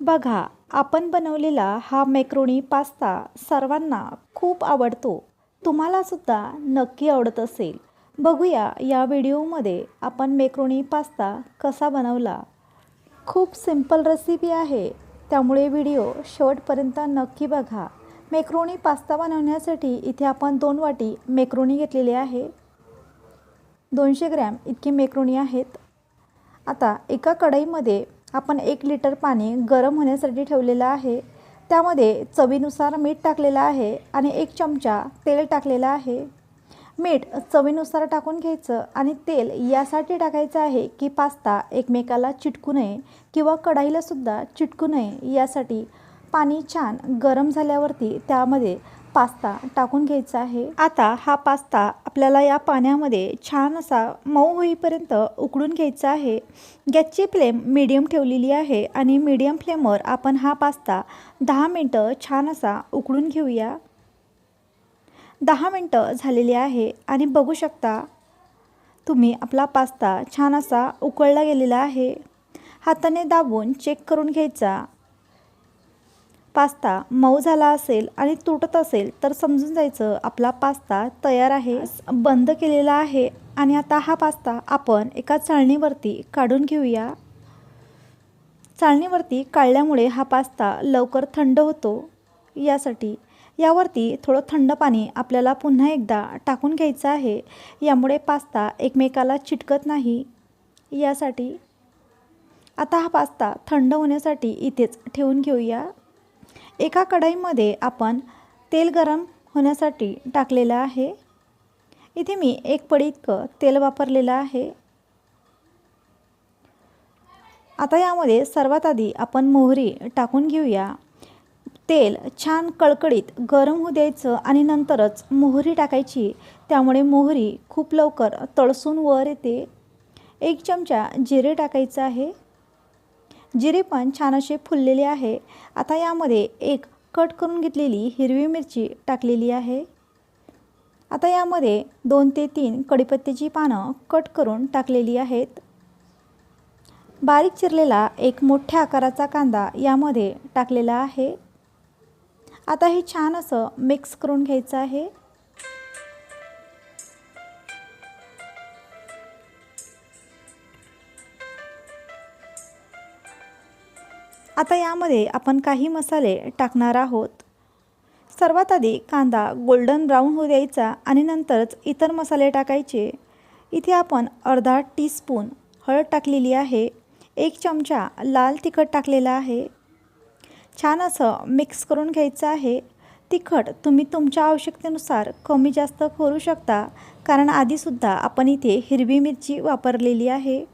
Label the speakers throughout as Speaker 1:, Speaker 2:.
Speaker 1: बघा आपण बनवलेला हा मेक्रोनी पास्ता सर्वांना खूप आवडतो. तुम्हालासुद्धा नक्की आवडत असेल. बघूया या व्हिडिओमध्ये आपण मेक्रोनी पास्ता कसा बनवला. खूप सिंपल रेसिपी आहे. त्यामुळे व्हिडिओ शेवटपर्यंत नक्की बघा. मेक्रोनी पास्ता बनवण्यासाठी इथे आपण दोन वाटी मेक्रोनी घेतलेली आहे. दोनशे ग्रॅम इतकी मेक्रोनी आहेत. आता एका कढईमध्ये आपण एक लिटर पाणी गरम होण्यासाठी ठेवलेलं आहे. त्यामध्ये चवीनुसार मीठ टाकलेलं आहे आणि एक चमचा तेल टाकलेलं आहे. मीठ चवीनुसार टाकून घ्यायचं आणि तेल यासाठी टाकायचं आहे की पास्ता एकमेकाला चिटकू नये किंवा कढाईलासुद्धा चिटकू नये. यासाठी पाणी छान गरम झाल्यावरती त्यामध्ये पास्ता टाकून घ्यायचा आहे. आता हा पास्ता आपल्याला या पाण्यामध्ये छान असा मऊ होईपर्यंत उकडून घ्यायचा आहे. गॅसची फ्लेम मीडियम ठेवलेली आहे आणि मीडियम फ्लेमवर आपण हा पास्ता दहा मिनटं छान असा उकडून घेऊया. दहा मिनटं झालेली आहे आणि बघू शकता तुम्ही आपला पास्ता छान असा उकळला गेलेला आहे. हाताने दाबून चेक करून घ्यायचा. पास्ता मऊ झाला असेल आणि तुटत असेल तर समजून जायचं आपला पास्ता तयार आहे बंद केलेला आहे आणि आता हा पास्ता आपण एका चाळणीवरती काढून घेऊया. चाळणीवरती काढल्यामुळे हा पास्ता लवकर थंड होतो. यासाठी यावरती थोडं थंड पाणी आपल्याला पुन्हा एकदा टाकून घ्यायचं आहे. यामुळे पास्ता एकमेकाला चिटकत नाही. यासाठी आता हा पास्ता थंड होण्यासाठी इथेच ठेवून घेऊया. एका कढईमध्ये आपण तेल गरम होण्यासाठी टाकलेलं आहे. इथे मी एक पडी इतकं तेल वापरलेलं आहे. आता यामध्ये सर्वात आधी आपण मोहरी टाकून घेऊया. तेल छान कळकळीत गरम होऊ द्यायचं आणि नंतरच मोहरी टाकायची. त्यामुळे मोहरी खूप लवकर तळसून वर येते. एक चमचा जिरे टाकायचं आहे. जिरे पण छान असे फुललेले आहे. आता यामध्ये एक कट करून घेतलेली हिरवी मिरची टाकलेली आहे. आता यामध्ये दोन ते तीन कडीपत्त्याची पानं कट करून टाकलेली आहेत. बारीक चिरलेला एक मोठ्या आकाराचा कांदा यामध्ये टाकलेला आहे. आता हे छान असं मिक्स करून घ्यायचं आहे. आता यामध्ये आपण काही मसाले टाकणार आहोत. सर्वात आधी कांदा गोल्डन ब्राऊन होऊ द्यायचा आणि नंतरच इतर मसाले टाकायचे. इथे आपण अर्धा टीस्पून हळद टाकलेली आहे. एक चमचा लाल तिखट टाकलेला आहे. छान असं मिक्स करून घ्यायचं आहे. तिखट तुम्ही तुमच्या आवश्यकतेनुसार कमी जास्त करू शकता कारण आधीसुद्धा आपण इथे हिरवी मिरची वापरलेली आहे.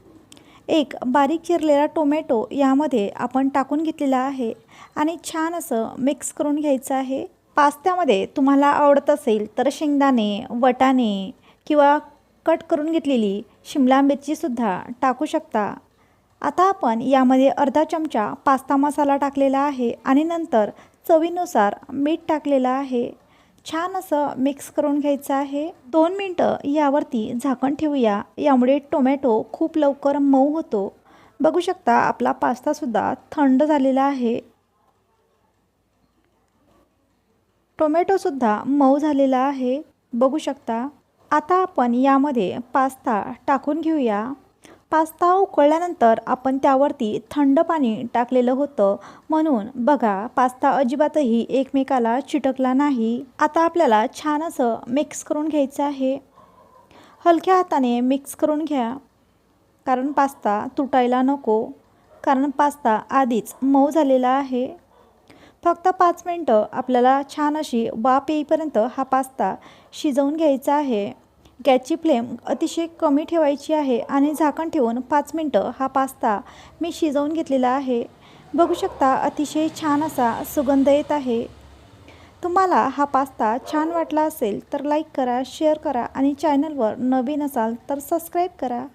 Speaker 1: एक बारीक चिरलेला टोमॅटो यामध्ये आपण टाकून घेतलेला आहे आणि छान असं मिक्स करून घ्यायचं आहे. पास्त्यामध्ये तुम्हाला आवडत असेल तर शेंगदाणे वटाणे किंवा कट करून घेतलेली शिमला मिरचीसुद्धा टाकू शकता. आता आपण यामध्ये अर्धा चमचा पास्ता मसाला टाकलेला आहे आणि नंतर चवीनुसार मीठ टाकलेलं आहे. छान असं मिक्स करून घ्यायचं आहे. दोन मिनटं यावरती झाकण ठेवूया. यामुळे टोमॅटो खूप लवकर मऊ होतो. बघू शकता आपला पास्तासुद्धा थंड झालेला आहे. टोमॅटोसुद्धा मऊ झालेला आहे. बघू शकता. आता आपण यामध्ये पास्ता टाकून घेऊया. पास्ता उकळल्यानंतर आपण त्यावरती थंड पाणी टाकलेलं होतं. म्हणून बघा पास्ता अजिबातही एकमेकाला चिटकला नाही. आता आपल्याला छान असं मिक्स करून घ्यायचं आहे. हलक्या हाताने मिक्स करून घ्या. कारण पास्ता तुटायला नको. कारण पास्ता आधीच मऊ झालेला आहे. फक्त पाच मिनटं आपल्याला छान अशी वाफ येईपर्यंत हा पास्ता शिजवून घ्यायचा आहे. गॅसची फ्लेम अतिशय कमी ठेवायची आहे आणि झाकण ठेवून पाच मिनटं हा पास्ता मी शिजवून घेतलेला आहे. बघू शकता अतिशय छान असा सुगंध येत आहे. तुम्हाला हा पास्ता छान वाटला असेल तर लाईक करा शेअर करा आणि चॅनलवर नवीन असाल तर सबस्क्राईब करा.